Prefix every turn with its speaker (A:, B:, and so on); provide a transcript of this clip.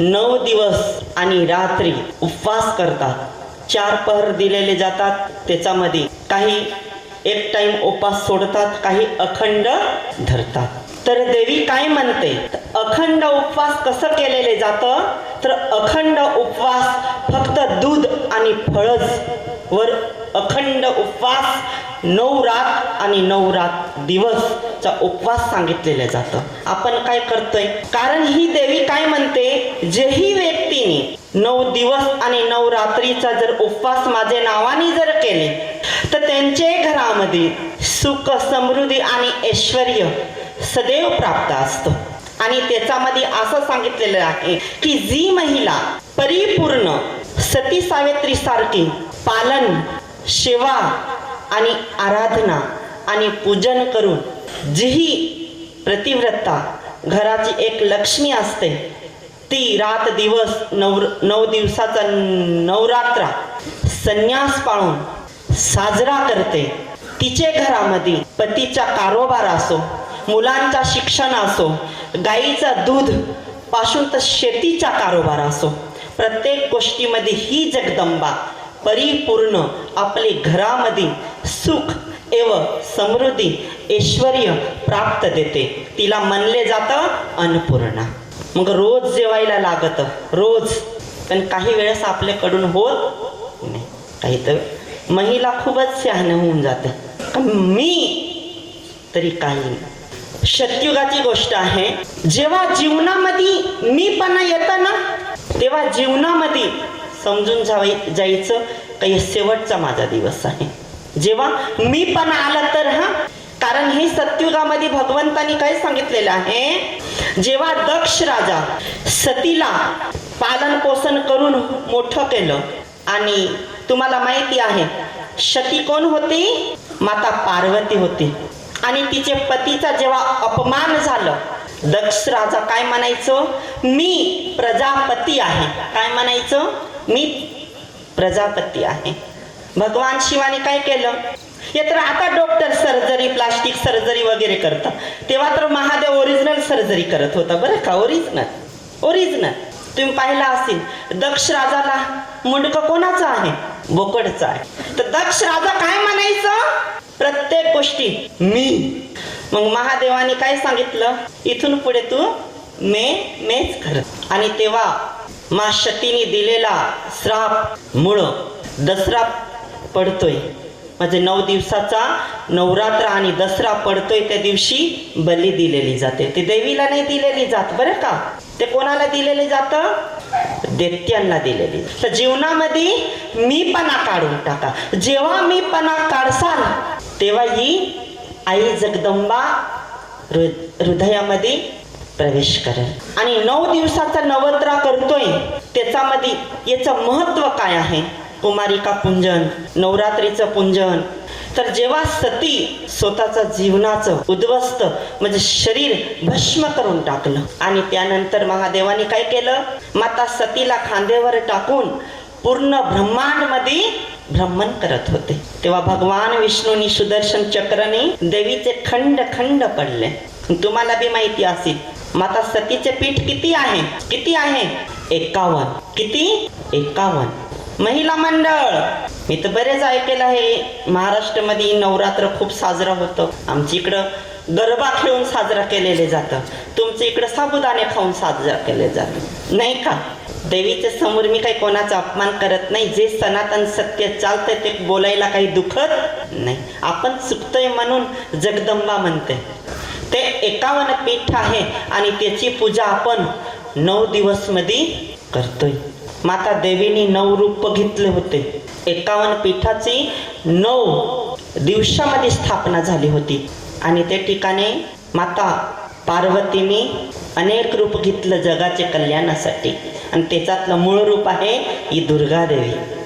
A: नऊ दिवस आणि रात्री उपवास करतात. चार पहर दिलेले जातात. त्याच्यामध्ये काही एक टाइम उपवास सोडतात काही अखंड धरतात. तर देवी काय म्हणते? तर अखंड उपवास कसं केलेले जातं? तर अखंड उपवास फक्त दूध आणि फळच वर अखंड उपवास नऊ रात आणि नऊ रात दिवसचा उपवास सांगितलेलं जातं. आपण काय करतोय? कारण ही देवी काय म्हणते? जेही व्यक्तीने नऊ दिवस आणि नऊ रात्रीचा जर उपवास माझे नावाने जर केले तर त्यांचे घरामध्ये सुख समृद्धी आणि ऐश्वर सदैव प्राप्त असतो. आणि त्याच्यामध्ये असं सांगितलेलं आहे की जी महिला परिपूर्ण सती सावित्री सारखी पालन सेवा आणि आराधना आणि पूजन करून जीही प्रतिव्रता घराची एक लक्ष्मी असते. ती रात दिवस नव नऊ दिवसाचा नवरात्रा संन्यास पाळून साजरा करते. तिचे घरामध्ये पतीचा कारोबार असो मुलांचा शिक्षण असो गाईचा दूधपासून तर शेतीचा कारोबार असो प्रत्येक गोष्टीमध्ये ही जगदंबा परिपूर्ण आपले घरामध्ये सुख एव समृद्धी ऐश्वर प्राप्त देते. तिला म्हणले जातं अन्नपूर्णा. मग रोज जेवायला लागत रोज. पण काही वेळेस आपल्याकडून होत नाही. काही तर महिला खूपच शहाणं होऊन जाते. मी तरी काही नाही. गोष्ट आहे जेव्हा जीवनामध्ये मीपणा येतं ना तेव्हा जीवनामध्ये समजून जावे जायचं काही शेवटचा माझा दिवस आहे. जेव्हा मी पण आला तर हा? कारण हे सत्युगामध्ये भगवंतानी काय सांगितलेलं आहे? जेव्हा दक्ष राजा सतीला पालन पोषण करून मोठं केलं आणि तुम्हाला माहिती आहे शती कोण होती? माता पार्वती होती. आणि तिचे पतीचा जेव्हा अपमान झालं दक्ष राजा काय म्हणायचं? मी प्रजापती आहे. काय म्हणायचं? मी प्रजापती आहे. भगवान शिवाने काय केलं? हे तर आता डॉक्टर सर्जरी प्लास्टिक सर्जरी वगैरे करतात. तेव्हा तर महादेव ओरिजिनल सर्जरी करत होता बरं का? ओरिजिनल ओरिजिनल तुम्ही पाहिला असेल दक्ष राजाला मुंडक कोणाचं आहे? बोकडचं आहे. तर दक्ष राजा काय म्हणायचं? प्रत्येक गोष्टी मी. मग महादेवाने काय सांगितलं? इथून पुढे तू मे मेच कर आणि तेव्हा मा शतीने दिलेला श्राप मुळं दसरा पडतोय. म्हणजे नऊ दिवसाचा नवरात्र आणि दसरा पडतोय त्या दिवशी बली दिलेली जाते. ते देवीला नाही दिलेली जात बरं का? ते कोणाला दिलेले जातं? दैत्यांना दिलेली. तर जीवनामध्ये मीपणा काढून टाका. जेव्हा मीपणा काढसाल तेव्हा ही आई जगदंबा हृ- हृदयामध्ये प्रवेश करेल. आणि नऊ दिवसाचा नवत्रा करतोय त्याच्यामध्ये याचं महत्त्व काय आहे? कुमारिका पूंजन नवरात्रीचं पूंजन. तर जेव्हा सती स्वतःचं जीवनाचं उद्ध्वस्त म्हणजे शरीर भस्म करून टाकलं आणि त्यानंतर महादेवाने काय केलं? माता सतीला खांद्यावर टाकून पूर्ण ब्रह्मांडमध्ये भ्रमण करत होते. तेव्हा भगवान विष्णूनी सुदर्शन चक्रने देवीचे खंड खंड पडले. तुम्हाला बी माहिती असेल माता सतीचे पीठ किती आहे? किती आहे? एकावन किती? एकावन्न. महिला मंडळ मी तर बरेच ऐकलेलं आहे. महाराष्ट्रामध्ये नवरात्र खूप साजरा होतं. आमच्या इकडं गरबा खेळून साजरा केलेले जातं. तुमच्या इकडं साबुदाणे खाऊन साजरा केले जातं. नाही का? देवीच्या समोर मी काही कोणाचा अपमान करत नाही. जे सनातन सत्य चालतंय ते बोलायला काही दुखत नाही. आपण चुकतोय म्हणून जगदंबा म्हणते ते एकावन्न पीठ आहे आणि त्याची पूजा आपण नऊ दिवसमध्ये करतोय. माता देवीने नऊ रूप घेतले होते. एकावन्न पीठाची नऊ दिवसामध्ये स्थापना झाली होती. आणि त्या ठिकाणी माता पार्वतीने अनेक रूप घेतलं जगाचे कल्याणासाठी. आणि त्याच्यातलं मूळ रूप आहे ही दुर्गा देवी.